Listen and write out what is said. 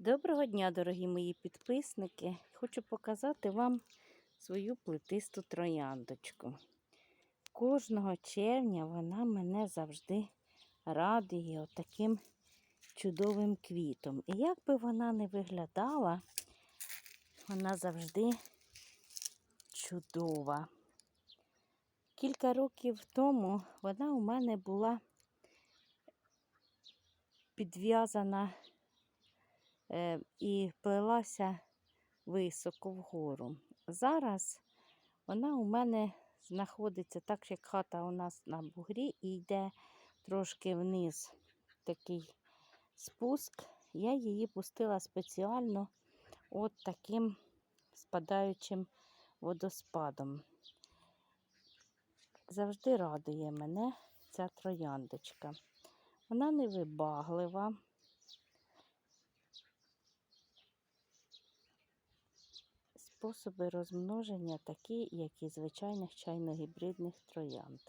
Доброго дня, дорогі мої підписники. Хочу показати вам свою плетисту трояндочку. Кожного червня вона мене завжди радує отаким чудовим квітом. І як би вона не виглядала, вона завжди чудова. Кілька років тому вона у мене була підв'язана і плелася високо вгору. Зараз вона у мене знаходиться так, як хата у нас на бугрі і йде трошки вниз такий спуск. Я її пустила спеціально от таким спадаючим водоспадом. Завжди радує мене ця трояндочка. Вона невибаглива. Способи розмноження такі, як і звичайних чайно-гібридних троянд.